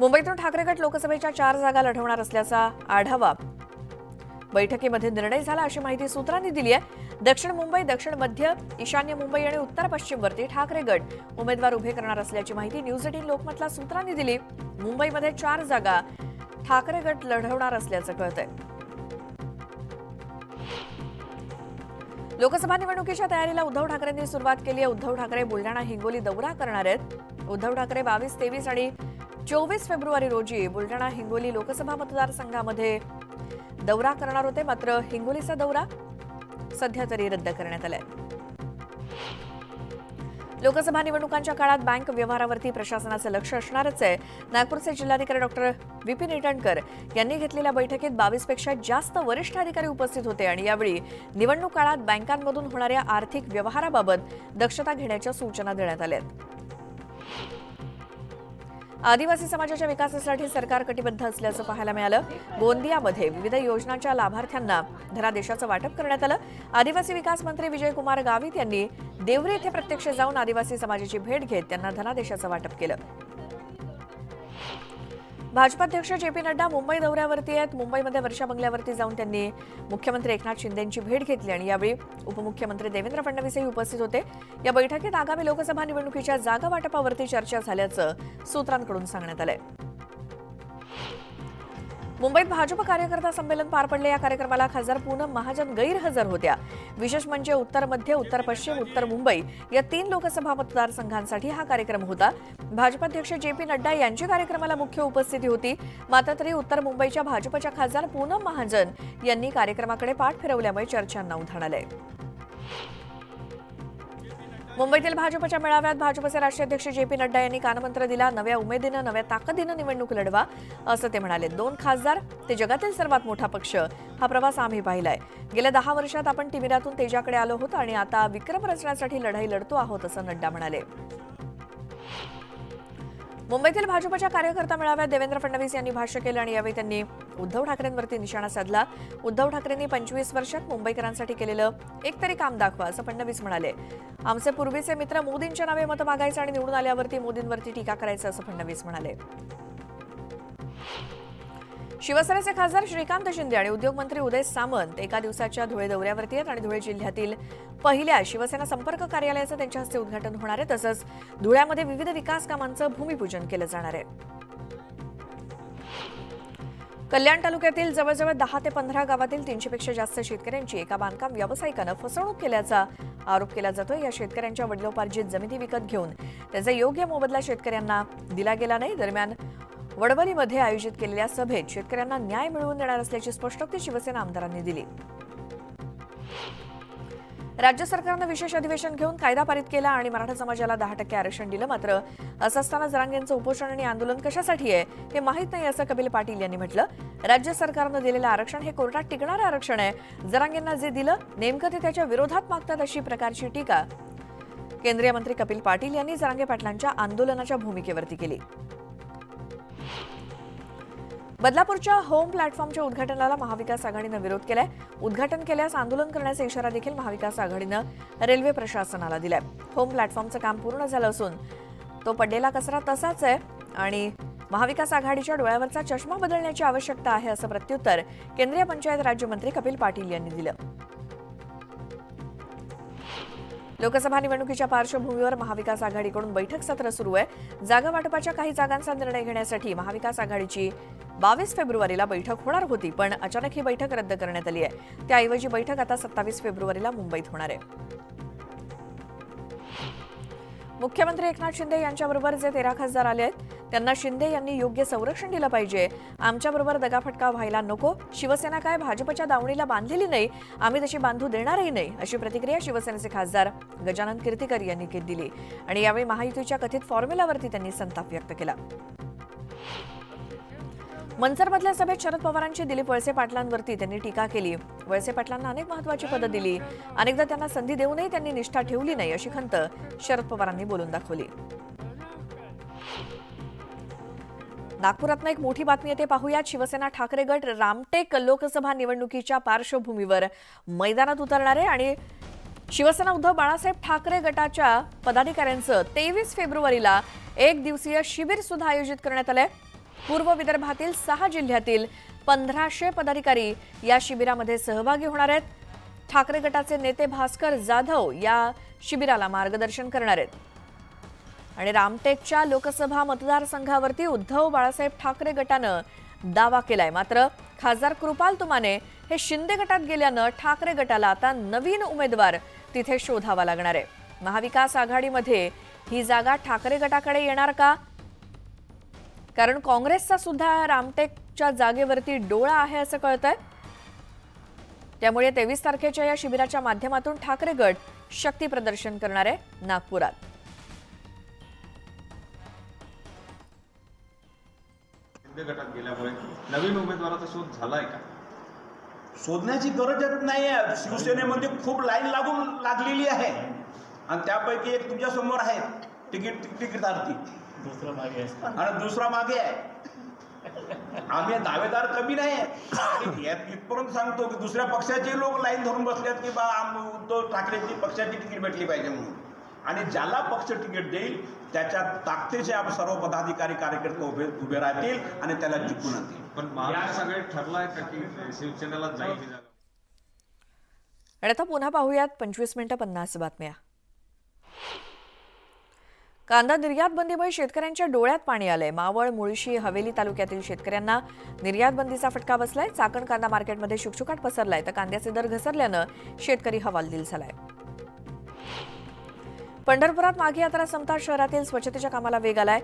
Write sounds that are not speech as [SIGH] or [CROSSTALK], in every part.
मुंबईतून ठाकरे गट लोकसभेच्या चार जागा लढवणार असल्याचा आढावा. बैठकीमध्ये निर्णय झाला अशी माहिती सूत्रांनी दिली आहे. दक्षिण मुंबई दक्षिण मध्य ईशान्य मुंबई आणि उत्तर पश्चिमवरती ठाकरे गट उमेदवार उभे करणार असल्याची माहिती न्यूज एटीन लोकमतला सूत्रांनी दिली. मुंबईमध्ये चार जागा ठाकरे गट लढवणार असल्याचं कळतंय. लोकसभा निवडणुकीच्या तयारीला उद्धव ठाकरेंनी सुरुवात केली आहे. उद्धव ठाकरे बुलढाणा हिंगोली दौरा करणार आहेत. उद्धव ठाकरे बावीस तेवीस आणि चोवीस फेब्रुवारी रोजी बुलढाणा हिंगोली लोकसभा मतदारसंघामध्ये दौरा करणार होते मात्र हिंगोलीचा दौरा सध्या तरी रद्द करण्यात आलाय. लोकसभा निवडणुकांच्या काळात बँक व्यवहारावरती प्रशासनाचं लक्ष असणारच आहे. नागपूरचे जिल्हाधिकारी डॉक्टर विपिन इटणकर यांनी घेतलेल्या बैठकीत बावीसपेक्षा जास्त वरिष्ठ अधिकारी उपस्थित होते आणि यावेळी निवडणूक काळात बँकांमधून होणाऱ्या आर्थिक व्यवहाराबाबत दक्षता घेण्याच्या सूचना देण्यात आल्या आहेत. आदिवासी समाजाच्या विकासासाठी सरकार कटिबद्ध असल्याचं पाहायला मिळालं. गोंदियामध्ये विविध योजनांच्या लाभार्थ्यांना धनादेशाचं वाटप करण्यात आलं. आदिवासी विकास मंत्री विजयकुमार गावित यांनी देवरे येथे प्रत्यक्ष जाऊन आदिवासी समाजाची भेट घेत त्यांना धनादेशाचं वाटप केलं. भाजपाध्यक्ष जे पी नड्डा मुंबई दौऱ्यावरती आहेत. मुंबईमध्ये वर्षा बंगल्यावरती जाऊन त्यांनी मुख्यमंत्री एकनाथ शिंदेंची भेट घेतली आणि यावेळी उपमुख्यमंत्री देवेंद्र फडणवीसही उपस्थित होते. या बैठकीत आगामी लोकसभा निवडणुकीच्या जागा वाटपावरती चर्चा झाल्याचं सूत्रांकडून सांगण्यात आलंय. मुंबईत भाजप कार्यकर्ता संमेलन पार पडले. या कार्यक्रमाला खासदार पूनम महाजन गैरहजर होत्या. विशेष म्हणजे उत्तर मध्य उत्तर पश्चिम उत्तर मुंबई या तीन लोकसभा मतदारसंघांसाठी हा कार्यक्रम होता. भाजपाध्यक्ष जे पी नड्डा यांची कार्यक्रमाला मुख्य उपस्थिती होती. मात्र तरी उत्तर मुंबईच्या भाजपच्या खासदार पूनम महाजन यांनी कार्यक्रमाकडे पाठ फिरवल्यामुळे चर्चांना उधाण आलंय. मुंबईतील भाजपच्या मेळाव्यात भाजपचे राष्ट्रीय अध्यक्ष जे पी नड्डा यांनी कानमंत्र दिला नव्या उमेदीनं नव्या ताकदीनं निवडणूक लढवा असं ते म्हणाले. दोन खासदार ते जगातील सर्वात मोठा पक्ष हा प्रवास आम्ही पाहिलाय. गेल्या दहा वर्षात आपण तिमिरातून तेजाकडे आलो होतो आणि आता विक्रम रचण्यासाठी लढाई लढतो आहोत असं नड्डा म्हणाले. मुंबईतील भाजपच्या कार्यकर्ता मेळाव्यात देवेंद्र फडणवीस यांनी भाष्य केलं आणि यावेळी त्यांनी उद्धव ठाकरेंवरती निशाणा साधला. उद्धव ठाकरेंनी पंचवीस वर्षात मुंबईकरांसाठी केलेलं एक तरी काम दाखवा असं फडणवीस म्हणाले. आमचे पूर्वीचे मित्र मोदींच्या नावे मतं मागायचं आणि निवडून आल्यावरती मोदींवरती टीका करायचं असं फडणवीस म्हणाले. शिवसेनेचे खासदार श्रीकांत शिंदे आणि उद्योगमंत्री उदय सामंत एका दिवसाच्या धुळे दौऱ्यावरती आहेत आणि धुळे जिल्ह्यातील पहिल्या शिवसेना संपर्क कार्यालयाचं त्यांच्या हस्ते उद्घाटन होणार आहे. तसंच धुळ्यामध्ये विविध विकास कामांचं भूमिपूजन केलं जाणार आहे. कल्याण तालुक्यातील जवळजवळ दहा ते पंधरा गावातील तीनशेपेक्षा जास्त शेतकऱ्यांची एका बांधकाम व्यावसायिकानं फसवणूक केल्याचा आरोप केला जातोय. या शेतकऱ्यांच्या वडिलोपार्जित जमिनी विकत घेऊन त्याचा योग्य मोबदला शेतकऱ्यांना दिला गेला नाही. दरम्यान वडवलीमध्ये आयोजित केलेल्या सभेत शेतकऱ्यांना न्याय मिळवून देणार असल्याची स्पष्टोक्ती शिवसेना आमदारांनी दिली. राज्य सरकारनं विशेष अधिवेशन घेऊन कायदा पारित केला आणि मराठा समाजाला दहा टक्के आरक्षण दिलं. मात्र असं असताना जरांगेंचं उपोषण आणि आंदोलन कशासाठी आहे हे माहीत नाही असं कपिल पाटील यांनी म्हटलं. राज्य सरकारनं दिलेलं आरक्षण हे कोर्टात टिकणारं आरक्षण आहे. जरांगेंना जे दिलं नेमकं ते त्याच्या विरोधात मागतात अशी प्रकारची टीका केंद्रीय मंत्री कपिल पाटील यांनी जरांगे पाटलांच्या आंदोलनाच्या भूमिकेवरती केली. बदलापूरच्या होम प्लॅटफॉर्मच्या उद्घाटनाला महाविकास आघाडीनं विरोध केलाय. उद्घाटन केल्यास आंदोलन करण्याचा इशारा देखील महाविकास आघाडीनं रेल्वे प्रशासनाला दिलाय. होम प्लॅटफॉर्मचं काम पूर्ण झालं असून तो पडलेला कचरा तसाच आहे आणि महाविकास आघाडीच्या डोळ्यावरचा चष्मा बदलण्याची आवश्यकता आहे असं प्रत्युत्तर केंद्रीय पंचायत राज्यमंत्री कपिल पाटील यांनी दिलं. लोकसभा निवडणुकीच्या पार्श्वभूमीवर महाविकास आघाडीकडून बैठक सत्र सुरू आहे. जागा वाटपाच्या काही जागांचा निर्णय घेण्यासाठी महाविकास आघाडीची बावीस फेब्रुवारीला बैठक होणार होती पण अचानक ही बैठक रद्द करण्यात आली आहे. त्याऐवजी बैठक आता सत्तावीस फेब्रुवारीला मुंबईत होणार आहे. मुख्यमंत्री एकनाथ शिंदे यांच्याबरोबर जे तेरा खासदार आले आहेत त्यांना शिंदे यांनी योग्य संरक्षण दिलं पाहिजे. आमच्याबरोबर दगाफटका व्हायला नको शिवसेना काय भाजपच्या दावणीला बांधलेली नाही आम्ही तशी बांधू देणारही नाही अशी प्रतिक्रिया शिवसेनेचे खासदार गजानन कीर्तीकर यांनी दिली आणि यावेळी महायुतीच्या कथित फॉर्म्युलावरती त्यांनी संताप व्यक्त केला. मनसरमधल्या सभेत शरद पवारांची दिलीप वळसे पाटलांवरती त्यांनी टीका केली. वळसे पाटलांना अनेक महत्वाची पदं दिली. अनेकदा त्यांना संधी देऊनही त्यांनी निष्ठा ठेवली नाही अशी खंत शरद पवारांनी बोलून दाखवली. नागपुरातनं एक मोठी बातमी येते पाहूयात. शिवसेना ठाकरे गट रामटेक लोकसभा निवडणुकीच्या पार्श्वभूमीवर मैदानात उतरणार आहे आणि शिवसेना उद्धव बाळासाहेब ठाकरे गटाच्या पदाधिकाऱ्यांचं तेवीस फेब्रुवारीला एक दिवसीय शिबिर सुद्धा आयोजित करण्यात आलंय. पूर्व विदर्भातील सहा जिल्ह्यातील पंधराशे पदाधिकारी या शिबिरामध्ये सहभागी होणार आहेत. ठाकरे गटाचे नेते भास्कर जाधव या शिबिराला मार्गदर्शन करणार आहेत. आणि रामटेकच्या लोकसभा मतदारसंघावरती उद्धव बाळासाहेब ठाकरे गटानं दावा केलाय. मात्र खासदार कृपाल तुमाने हे शिंदे गटात गेल्यानं ठाकरे गटाला आता नवीन उमेदवार तिथे शोधावा लागणार आहे. महाविकास आघाडीमध्ये ही जागा ठाकरे गटाकडे येणार का? कारण काँग्रेसचा सुद्धा रामटेकच्या जागेवरती डोळा आहे असं कळतंय. त्यामुळे तेवीस तारखेच्या या शिबिराच्या माध्यमातून ठाकरे गट शक्ती प्रदर्शन करणार आहे नागपुरात गटात गेल्यामुळे नवीन उमेदवाराचा शोध झालाय का? शोधण्याची गरजच नाही आहे शिवसेनेमध्ये खूप लाईन लागून लागलेली आहे. आणि त्यापैकी एक तुमच्यासमोर आहे. तिकीट तिकीटार्थी आहे. आणि दुसरा मागे आहे. आम्ही दावेदार कमी नाही [LAUGHS] इथपर्यंत सांगतो की दुसऱ्या पक्षाचे लोक लाईन धरून बसल्यात की बा आम उद्धव ठाकरेची पक्षाची तिकीट भेटली पाहिजे म्हणून. आणि ज्याला पक्ष तिकीट देईल त्याच्या ताकदीचे आप सर्व पदाधिकारी कार्यकर्ते उभे उभे राहतील आणि त्याला जिंकून आणतील. पण आघाडीत ठरलाय का की शिवसेनेला जाईल ही जागा आणि आता पुन्हा पाहूयात पंचवीस मिनिटं पन्नास बातम्या. कांदा निर्यात बंदीमुळे शेतकऱ्यांच्या डोळ्यात पाणी आलंय. मावळ मुळशी हवेली तालुक्यातील शेतकऱ्यांना निर्यात बंदीचा फटका बसलाय. चाकण कांदा मार्केटमध्ये शुकशुकाट पसरलाय. तर कांद्याचे दर घसरल्यानं शेतकरी हवालदिल झालाय. पंढरपुरात माघी यात्रा संपता शहरातील स्वच्छतेच्या कामाला वेग आलाय.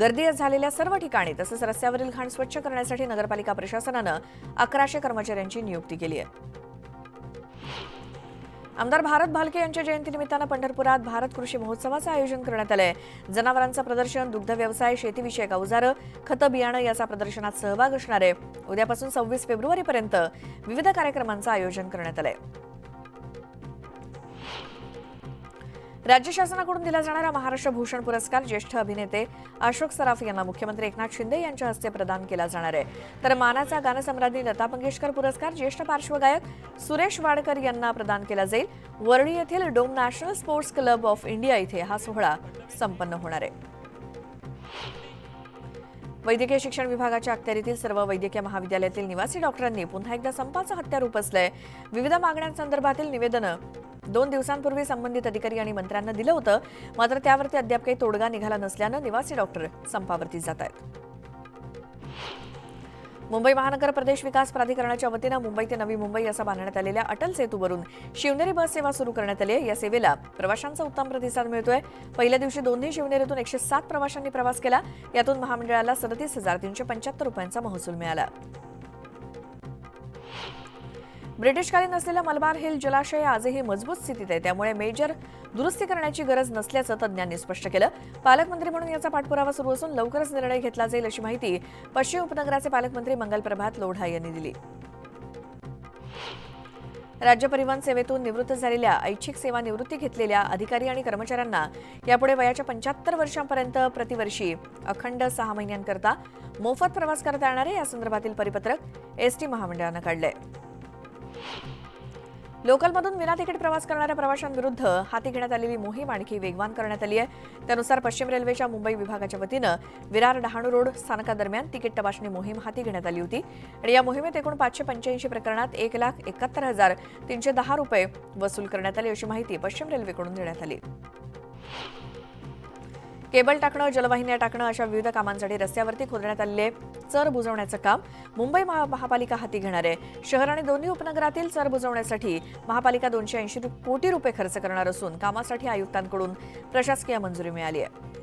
गर्दी झालेल्या सर्व ठिकाणी तसंच रस्त्यावरील घाण स्वच्छ करण्यासाठी नगरपालिका प्रशासनानं अकराशे कर्मचाऱ्यांची नियुक्ती केली आहे. आमदार भारत भालके यांच्या जयंतीनिमित्तानं पंढरपुरात भारत कृषी महोत्सवाचं आयोजन करण्यात आलंय. जनावरांचं प्रदर्शन दुग्ध व्यवसाय शेतीविषयक अवजारं खतं बियाणं याचा प्रदर्शनात सहभाग असणार आहे. उद्यापासून सव्वीस फेब्रुवारीपर्यंत विविध कार्यक्रमांचं आयोजन करण्यात आलंय. राज्य शासनाकडून दिला जाणारा महाराष्ट्र भूषण पुरस्कार ज्येष्ठ अभिनेते अशोक सराफ यांना मुख्यमंत्री एकनाथ शिंदे यांच्या हस्ते प्रदान केला जाणार आहे. तर मानाचा गानसम्राज्ञी लता मंगेशकर पुरस्कार ज्येष्ठ पार्श्वगायक सुरेश वाडकर यांना प्रदान केला जाईल. वर्णी येथील dome national sports club of India इथे हा सोहळा संपन्न होणार आहे. वैद्यकीय शिक्षण विभागाच्या अखत्यारीतील सर्व वैद्यकीय महाविद्यालयातील निवासी डॉक्टरांनी पुन्हा एकदा संपाचं हत्यार उपसलंय विविध मागण्यांसंदर्भातील निवेदनं दोन दिवसांपूर्वी संबंधित अधिकारी आणि मंत्र्यांना दिलं होतं. मात्र त्यावरती अद्याप काही तोडगा निघाला नसल्यानं निवासी डॉक्टर संपावरती जात आहेत. मुंबई महानगर प्रदेश विकास प्राधिकरणाच्या वतीनं मुंबई ते नवी मुंबई असं बांधण्यात आलेल्या अटल सेतूवरून शिवनेरी बस सेवा सुरू करण्यात आली आहे. या सेवेला प्रवाशांचा उत्तम प्रतिसाद मिळतोय. पहिल्या दिवशी दोन्ही शिवनेरीतून एकशे सात प्रवाशांनी प्रवास केला. यातून महामंडळाला सदतीस हजार तीनशे पंच्याहत्तर रुपयांचा महसूल मिळाला. ब्रिटिशकालीन असलेल्या मलबार हिल जलाशय आजही मजबूत स्थितीत आहे. त्यामुळे मेजर दुरुस्ती करण्याची गरज नसल्याचं तज्ज्ञांनी स्पष्ट केलं. पालकमंत्री म्हणून याचा पाठपुरावा सुरू असून लवकरच निर्णय घेतला जाईल अशी माहिती पश्चिम उपनगराचे पालकमंत्री मंगल प्रभात लोढा यांनी दिली. राज्य परिवहन सेवेतून निवृत्त झालेल्या ऐच्छिक सेवा निवृत्ती घेतलेल्या अधिकारी आणि कर्मचाऱ्यांना यापुढे वयाच्या पंच्याहत्तर वर्षांपर्यंत प्रतिवर्षी अखंड सहा महिन्यांकरता मोफत प्रवास करता येणार आहे. या संदर्भातील परिपत्रक एसटी महामंडळानं काढलंय. लोकलमधून विना तिकीट प्रवास करणाऱ्या प्रवाशांविरुद्ध हाती घेण्यात आलेली मोहीम आणखी वेगवान करण्यात आली आहे. त्यानुसार पश्चिम रेल्वेच्या मुंबई विभागाच्या वतीनं विरार डहाणू रोड स्थानकादरम्यान तिकीट तपासणी मोहीम हाती घेण्यात आली होती. आणि या मोहिमेत एकूण पाचशे पंच्याऐंशी प्रकरणात एक लाख एकाहत्तर हजार तीनशे दहा रुपये वसूल करण्यात आले अशी माहिती पश्चिम रेल्वेकडून देण्यात आली. केबल टाकणं जलवाहिन्या टाकणं अशा विविध कामांसाठी रस्त्यावरती खोदण्यात आलेले चर बुजवण्याचं काम मुंबई महापालिका हाती घेणार आहे. शहर आणि दोन्ही उपनगरातील चर बुजवण्यासाठी महापालिका दोनशे ऐंशी कोटी रुपये खर्च करणार असून कामासाठी आयुक्तांकडून प्रशासकीय मंजुरी मिळाली आहे.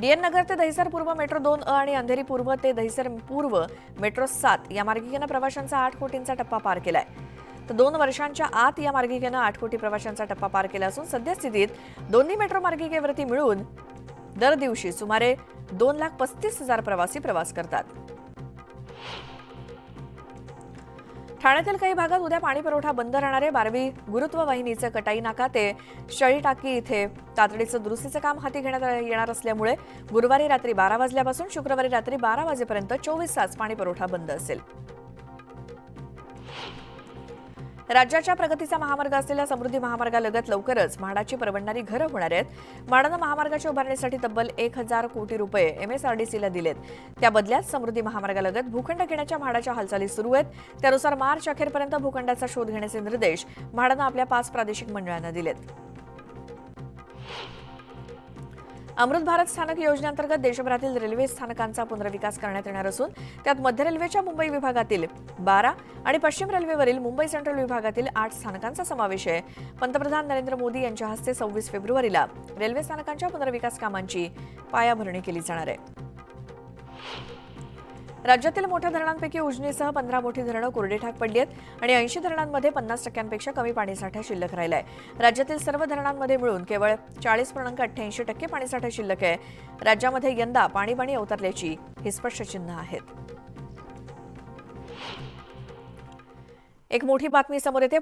डीएन नगर ते दहिसर पूर्व मेट्रो दोन अ आणि अंधेरी पूर्व ते दहिसर पूर्व मेट्रो सात या मार्गिकेनं प्रवाशांचा आठ कोटींचा टप्पा पार केलाय. तर दोन वर्षांच्या आत या मार्गिकेनं आठ कोटी प्रवाशांचा टप्पा पार केला असून सद्यस्थितीत दोन्ही मेट्रो मार्गिकेवरती मिळून दर दिवशी सुमारे दोन लाख पस्तीस हजार प्रवासी प्रवास करतात. ठाण्यातील काही भागात उद्या पाणी पुरवठा बंद राहणारे बारवी गुरुत्व वाहिनीचं कटाई नाका ते शळी टाकी इथे तातडीचं दुरुस्तीचं काम हाती घेण्यात येणार असल्यामुळे गुरुवारी रात्री बारा वाजल्यापासून शुक्रवारी रात्री बारा वाजेपर्यंत चोवीस तास पाणी पुरवठा बंद असेल. राज्याच्या प्रगतीचा महामार्ग असलेल्या समृद्धी महामार्गालगत लवकरच म्हाडाची परवडणारी घरं होणार आहेत. म्हाडानं महामार्गाच्या उभारणीसाठी तब्बल एक हजार कोटी रुपये एमएसआरडीसीला दिलेत. त्या बदल्यात समृद्धी महामार्गालगत भूखंड घेण्याच्या म्हाडाच्या हालचाली सुरू आहेत. त्यानुसार मार्च अखेरपर्यंत भूखंडाचा शोध घेण्याचे निर्देश म्हाडानं आपल्या पाच प्रादेशिक मंडळांना दिलेत. अमृत भारत स्थानक योजनेअंतर्गत देशभरातील रेल्वे स्थानकांचा पुनर्विकास करण्यात येणार असून त्यात मध्य रेल्वेच्या मुंबई विभागातील बारा आणि पश्चिम रेल्वेवरील मुंबई सेंट्रल विभागातील आठ स्थानकांचा समावेश आहे. पंतप्रधान नरेंद्र मोदी यांच्या हस्ते सव्वीस फेब्रुवारीला रेल्वे स्थानकांच्या पुनर्विकास कामांची पायाभरणी केली जाणार आहे. राज्यातील मोठ्या धरणांपैकी उजनीसह पंधरा मोठी धरणं कोरडेठाक पडली आहेत आणि ऐंशी धरणांमध्ये पन्नास टक्क्यांपेक्षा कमी पाणीसाठा शिल्लक राहिला आहे राज्यातील सर्व धरणांमध्ये मिळून केवळ चाळीस पूर्णांक अठ्ठ्याऐंशी टक्के पाणीसाठा शिल्लक आहे. राज्यामध्ये यंदा पाणीपाणी अवतरल्याची ही स्पष्ट चिन्ह आहेत. एक मोठी बातमी समोर येते.